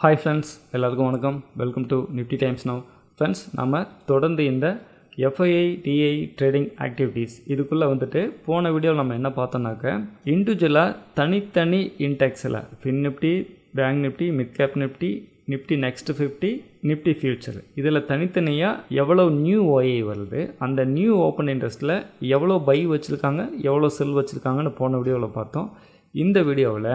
Hi friends எல்லாருக்கும் வணக்கம். Welcome to Nifty times now friends நம்ம தொடர்ந்து இந்த எஃப்ஐஐ டிஐ ட்ரேடிங் ஆக்டிவிட்டீஸ் இதுக்குள்ளே வந்துட்டு போன வீடியோவில் நம்ம என்ன பார்த்தோம்னாக்க இண்டிவிஜுவலாக தனித்தனி இன்டெக்ஸில் fin Nifty bank Nifty midcap Nifty Nifty next fifty Nifty future இதில் தனித்தனியாக எவ்வளோ நியூ ஓஐ வருது அந்த நியூ ஓப்பன் இன்ட்ரெஸ்ட்டில் எவ்வளோ பை வச்சுருக்காங்க எவ்வளோ செல் வச்சுருக்காங்கன்னு போன வீடியோவில் பார்த்தோம். இந்த வீடியோவில்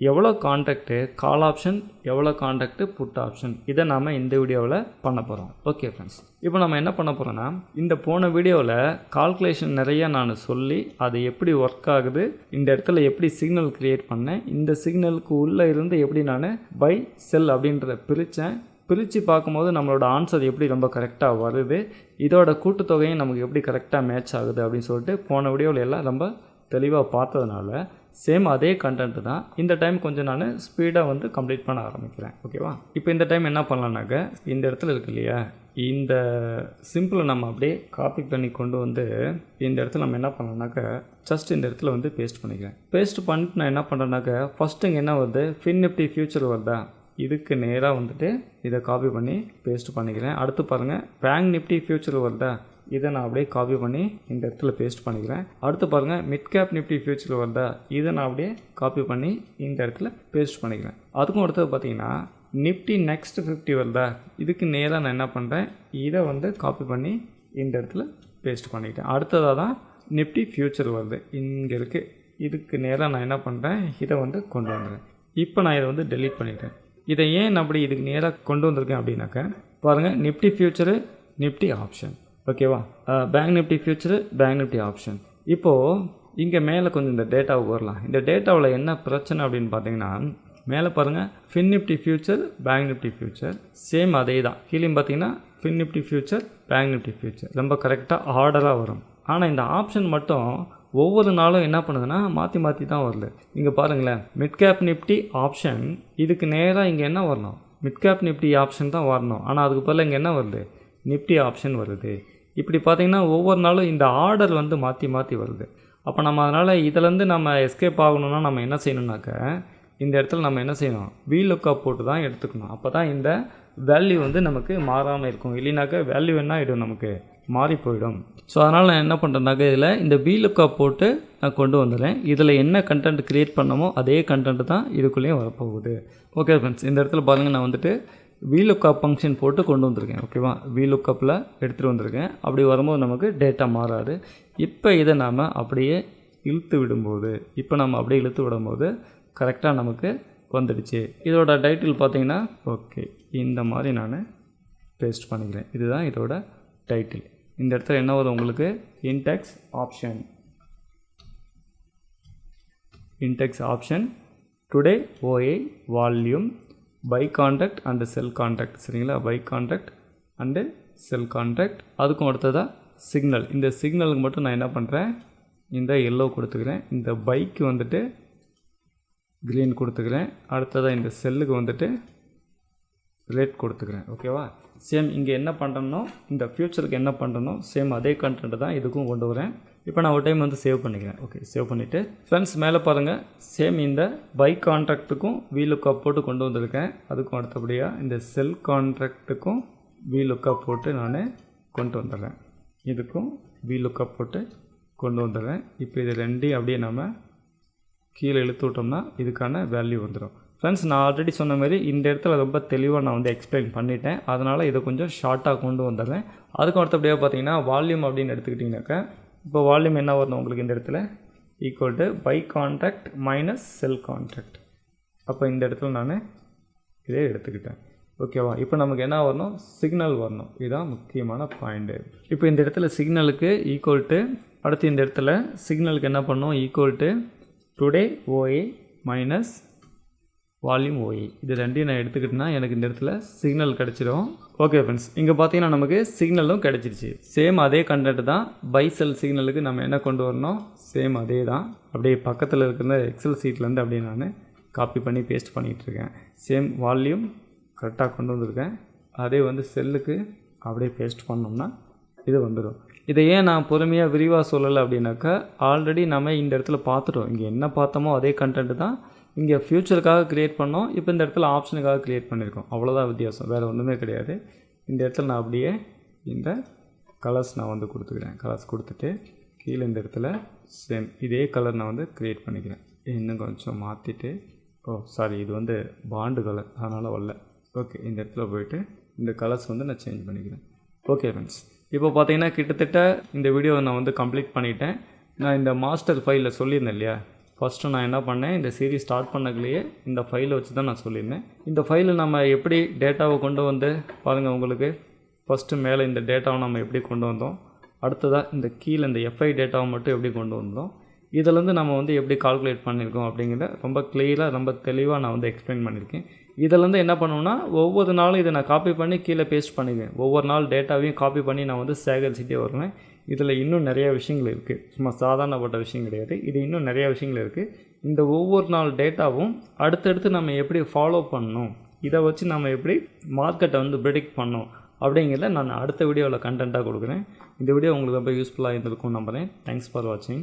எவ்வளோ கான்ட்ராக்ட்டு கால் ஆப்ஷன் எவ்வளோ கான்ட்ராக்ட்டு புட் ஆப்ஷன் இதை நாம் இந்த வீடியோவில் பண்ண போகிறோம் ஓகே ஃப்ரெண்ட்ஸ் இப்போ நம்ம என்ன பண்ண போகிறோன்னா இந்த போன வீடியோவில் கால்குலேஷன் நிறைய நான் சொல்லி அது எப்படி ஒர்க் ஆகுது இந்த இடத்துல எப்படி சிக்னல் க்ரியேட் பண்ணேன் இந்த சிக்னலுக்கு உள்ளே இருந்து எப்படி நான் பை செல் அப்படின்றத பிரித்தேன். பிரித்து பார்க்கும்போது நம்மளோட ஆன்சர் எப்படி ரொம்ப கரெக்டாக வருது இதோட கூட்டுத்தொகையும் நமக்கு எப்படி கரெக்டாக மேட்ச் ஆகுது அப்படின்னு சொல்லிட்டு போன வீடியோவில் எல்லாம் ரொம்ப தெளிவாக பார்த்ததுனால சேம் அதே கண்டென்ட் தான். இந்த டைம் கொஞ்சம் நான் ஸ்பீடாக வந்து கம்ப்ளீட் பண்ண ஆரம்பிக்கிறேன். ஓகேவா இப்போ இந்த டைம் என்ன பண்ணலான்னாக்க இந்த இடத்துல இருக்கு இல்லையா? இந்த சிம்பிளை நம்ம அப்படியே காப்பி பண்ணி கொண்டு வந்து இந்த இடத்துல நம்ம என்ன பண்ணலாம்னாக்க ஜஸ்ட் இந்த இடத்துல வந்து பேஸ்ட் பண்ணிக்கிறேன். பேஸ்ட் பண்ணிட்டு நான் என்ன பண்ணுறேன்னாக்க ஃபஸ்ட்டு இங்கே என்ன வருது? ஃபின் நிஃப்டி ஃபியூச்சர் வருதா? இதுக்கு நேராக வந்துட்டு இதை காப்பி பண்ணி பேஸ்ட் பண்ணிக்கிறேன். அடுத்து பாருங்கள் பேங்க் நிஃப்டி ஃபியூச்சர் வருதா? இதை நான் அப்படியே காப்பி பண்ணி இந்த இடத்துல பேஸ்ட் பண்ணிக்கிறேன். அடுத்து பாருங்கள் மிட் கேப் நிஃப்டி ஃபியூச்சரில் வருதா? இதை நான் அப்படியே காப்பி பண்ணி இந்த இடத்துல பேஸ்ட் பண்ணிக்கிறேன். அதுக்கும் அடுத்தது பார்த்தீங்கன்னா நிஃப்டி நெக்ஸ்ட் ஃபிஃப்டி வருதா? இதுக்கு நேராக நான் என்ன பண்ணுறேன் இதை வந்து காப்பி பண்ணி இந்த இடத்துல பேஸ்ட் பண்ணிக்கிட்டேன் அடுத்ததாக தான் நிஃப்டி ஃபியூச்சர் வருது. இங்கே இருக்குது இதுக்கு நேராக நான் என்ன பண்ணுறேன் இதை வந்து கொண்டு வந்துடுறேன். இப்போ நான் இதை வந்து டெலீட் பண்ணிட்டேன். இதை ஏன் நான் அப்படி இதுக்கு நேராக கொண்டு வந்திருக்கேன் அப்படின்னாக்க பாருங்கள் நிஃப்டி ஃபியூச்சரு நிஃப்டி ஆப்ஷன் ஓகேவா bank Nifty future bank Nifty option இப்போது இங்கே மேலே கொஞ்சம் இந்த டேட்டாவுக்கு வரலாம் இந்த டேட்டாவில் என்ன பிரச்சனை அப்படின்னு பார்த்தீங்கன்னா மேலே பாருங்கள் fin Nifty future bank Nifty future same அதே தான். கீழே பார்த்தீங்கன்னா fin Nifty future bank Nifty future ரொம்ப கரெக்டாக ஆர்டராக வரும். ஆனால் இந்த ஆப்ஷன் மட்டும் ஒவ்வொரு நாளும் என்ன பண்ணுதுன்னா மாற்றி மாற்றி தான் வருது. இங்கே பாருங்களேன். மிட் கேப் நிஃப்டி ஆப்ஷன் இதுக்கு நேராக இங்கே என்ன வரணும்? மிட் கேப் நிஃப்டி ஆப்ஷன் தான் வரணும். ஆனால் அதுக்கு பதில் இங்கே என்ன வருது? நிஃப்டி ஆப்ஷன் வருது. இப்படி பார்த்தீங்கன்னா ஒவ்வொரு நாளும் இந்த ஆர்டர் வந்து மாற்றி மாற்றி வருது. அப்போ நம்ம அதனால் இதிலேருந்து நம்ம எஸ்கேப் ஆகணும்னா நம்ம என்ன செய்யணும்னாக்க இந்த இடத்துல நம்ம என்ன செய்யணும்? வி லுக்கப் போட்டு தான் எடுத்துக்கணும். அப்போ தான் இந்த வேல்யூ வந்து நமக்கு மாறாமல் இருக்கும். இல்லைனாக்கா வேல்யூ என்ன ஆகிடும் நமக்கு மாறி போயிடும். ஸோ அதனால் நான் என்ன பண்ணுறேன்னாக்க இதில் இந்த வி லுக்கப் போட்டு நான் கொண்டு வந்துடுறேன். இதில் என்ன கண்டென்ட் க்ரியேட் பண்ணமோ அதே கண்டென்ட் தான் இதுக்குள்ளேயும் வரப்போகுது. ஓகே ஃப்ரெண்ட்ஸ் இந்த இடத்துல பாருங்கள் நான் வந்துட்டு விலுக்கப் ஃபங்க்ஷன் போட்டு கொண்டு வந்திருக்கேன் ஓகேவா விலுக்கப்பில் எடுத்துகிட்டு வந்திருக்கேன். அப்படி வரும்போது நமக்கு டேட்டா மாறாது. இப்போ இதை நாம் அப்படியே இழுத்து விடும்போது இப்போ நம்ம அப்படியே இழுத்து விடும்போது கரெக்டாக நமக்கு வந்துடுச்சு. இதோட டைட்டில் பார்த்தீங்கன்னா ஓகே இந்த மாதிரி நான் பேஸ்ட் பண்ணிக்கிறேன். இதுதான் இதோட டைட்டில் இந்த இடத்துல என்ன வரும் உங்களுக்கு? Index option index option today OA volume buy contract and sell contract சரிங்களா? Buy contract and sell contract அதுக்கும் அடுத்ததாக சிக்னல் இந்த சிக்னலுக்கு மட்டும் நான் என்ன பண்ணுறேன் இந்த எல்லோ கொடுத்துக்கிறேன். இந்த பைக்கு வந்துட்டு க்ரீன் கொடுத்துக்கிறேன். அடுத்ததாக இந்த செல்லுக்கு வந்துட்டு ரெட் கொடுத்துக்கிறேன். ஓகேவா சேம் இங்கே என்ன பண்ணுறனோ இந்த ஃப்யூச்சருக்கு என்ன பண்ணுறனோ சேம் அதே கண்டென்ட் தான் இதுக்கும் கொண்டு வரேன். இப்போ நான் ஒரு டைம் வந்து சேவ் பண்ணிக்கிறேன். ஓகே சேவ் பண்ணிவிட்டு ஃப்ரெண்ட்ஸ் மேலே பாருங்கள் சேம் இந்த பை கான்ட்ராக்ட்டுக்கும் வீலுக்காக போட்டு கொண்டு வந்திருக்கேன். அதுக்கும் அடுத்தபடியாக இந்த செல் கான்ட்ராக்ட்டுக்கும் வீலுக்காக போட்டு நான் கொண்டு வந்துடுறேன். இதுக்கும் வீலுக்காக போட்டு கொண்டு வந்துடுறேன். இப்போ இது ரெண்டையும் அப்படியே நம்ம கீழே இழுத்து விட்டோம்னா இதுக்கான வேல்யூ வந்துடும் ஃப்ரெண்ட்ஸ் நான் ஆல்ரெடி சொன்ன மாதிரி இந்த இடத்துல ரொம்ப தெளிவாக நான் வந்து எக்ஸ்பிளைன் பண்ணிட்டேன். அதனால் இதை கொஞ்சம் ஷார்ட்டாக கொண்டு வந்துடுறேன். அதுக்கும் அடுத்தபடியாக பார்த்தீங்கன்னா வால்யூம் அப்படின்னு எடுத்துக்கிட்டிங்கனாக்கா இப்போ வால்யூம் என்ன வரணும் உங்களுக்கு இந்த இடத்துல? Equal to buy contract minus sell contract அப்போ இந்த இடத்துல நான் இதே எடுத்துக்கிட்டேன். ஓகேவா இப்போ நமக்கு என்ன வரணும்? சிக்னல் வரணும். இதுதான் முக்கியமான பாயிண்ட்டு இப்போ இந்த இடத்துல சிக்னலுக்கு ஈக்குவல் டு அடுத்து இந்த இடத்துல சிக்னலுக்கு என்ன பண்ணணும்? Equal to today OA minus volume OA இது ரெண்டையும் நான் எடுத்துக்கிட்டேன்னா எனக்கு இந்த இடத்துல சிக்னல் கிடச்சிடும் ஓகே ஃப்ரெண்ட்ஸ் இங்கே பார்த்தீங்கன்னா நமக்கு சிக்னலும் கிடச்சிருச்சு. சேம் அதே கண்டென்ட் தான் பைசெல் சிக்னலுக்கு நம்ம என்ன கொண்டு வரணும்? சேம் அதே தான். அப்படியே பக்கத்தில் இருக்கிற எக்ஸல் சீட்லேருந்து அப்படியே நான் காப்பி பண்ணி பேஸ்ட் பண்ணிகிட்ருக்கேன் சேம் வால்யூம் கரெக்டாக கொண்டு வந்திருக்கேன். அதே வந்து செல்லுக்கு அப்படியே பேஸ்ட் பண்ணோம்னா இது வந்துடும் இதை ஏன் நான் பொறுமையாக விரிவாக சொல்லலை அப்படின்னாக்கா ஆல்ரெடி நம்ம இந்த இடத்துல பார்த்துட்டோம். இங்கே என்ன பார்த்தோமோ அதே கண்டென்ட் தான் இங்கே ஃப்யூச்சருக்காக க்ரியேட் பண்ணோம். இப்போ இந்த இடத்துல ஆப்ஷனுக்காக க்ரியேட் பண்ணியிருக்கோம் அவ்வளோதான் வித்தியாசம். வேறு ஒன்றுமே கிடையாது. இந்த இடத்துல நான் அப்படியே இந்த கலர்ஸ் நான் வந்து கொடுத்துக்கிறேன். கலர்ஸ் கொடுத்துட்டு கீழே இந்த இடத்துல சேம் இதே கலர் நான் வந்து க்ரியேட் பண்ணிக்கிறேன். இன்னும் கொஞ்சம் மாற்றிட்டு ஓ சாரி இது வந்து பாண்டு கலர் அதனால் வரல. ஓகே இந்த இடத்துல போயிட்டு இந்த கலர்ஸ் வந்து நான் சேஞ்ச் பண்ணிக்கிறேன். ஓகே ஃப்ரெண்ட்ஸ் இப்போ பார்த்தீங்கன்னா கிட்டத்தட்ட இந்த வீடியோவை நான் வந்து கம்ப்ளீட் பண்ணிட்டேன். நான் இந்த மாஸ்டர் ஃபைலில் சொல்லியிருந்தேன் இல்லையா? ஃபஸ்ட்டு நான் என்ன பண்ணேன் இந்த சீரிஸ் ஸ்டார்ட் பண்ணக்குள்ளேயே இந்த ஃபைலை வச்சு தான் நான் சொல்லியிருந்தேன். இந்த ஃபைலை நம்ம எப்படி டேட்டாவை கொண்டு வந்து பாருங்கள் உங்களுக்கு ஃபஸ்ட்டு மேலே இந்த டேட்டாவை நம்ம எப்படி கொண்டு வந்தோம் அடுத்ததாக இந்த கீழே இந்த எஃப்ஐ டேட்டாவை மட்டும் எப்படி கொண்டு வந்தோம் இதிலேருந்து நம்ம வந்து எப்படி கால்குலேட் பண்ணியிருக்கோம் அப்படிங்கிறத ரொம்ப கிளியராக ரொம்ப தெளிவாக நான் வந்து எக்ஸ்பிளைன் பண்ணியிருக்கேன். இதிலேருந்து என்ன பண்ணுவோம்னா ஒவ்வொரு நாளும் இதை நான் காப்பி பண்ணி கீழே பேஸ்ட் பண்ணிக்குவேன் ஒவ்வொரு நாள் டேட்டாவையும் காப்பி பண்ணி நான் வந்து சேகரிச்சுட்டே வருவேன். இதில் இன்னும் நிறைய விஷயங்கள் இருக்குது சும்மா சாதாரணப்பட்ட விஷயம் கிடையாது. இது இன்னும் நிறைய விஷயங்கள் இருக்குது இந்த ஒவ்வொரு நாள் டேட்டாவும் அடுத்தடுத்து நம்ம எப்படி ஃபாலோ பண்ணணும்? இதை வச்சு நம்ம எப்படி மார்க்கெட்டை வந்து ப்ரிடிக்ட் பண்ணோம் அப்படிங்கிறத நான் அடுத்த வீடியோவில் கண்டென்ட்டாக கொடுக்குறேன். இந்த வீடியோ உங்களுக்கு ரொம்ப யூஸ்ஃபுல்லாக இருந்திருக்கும் நம்புகிறேன் தேங்க்ஸ் ஃபார் வாட்சிங்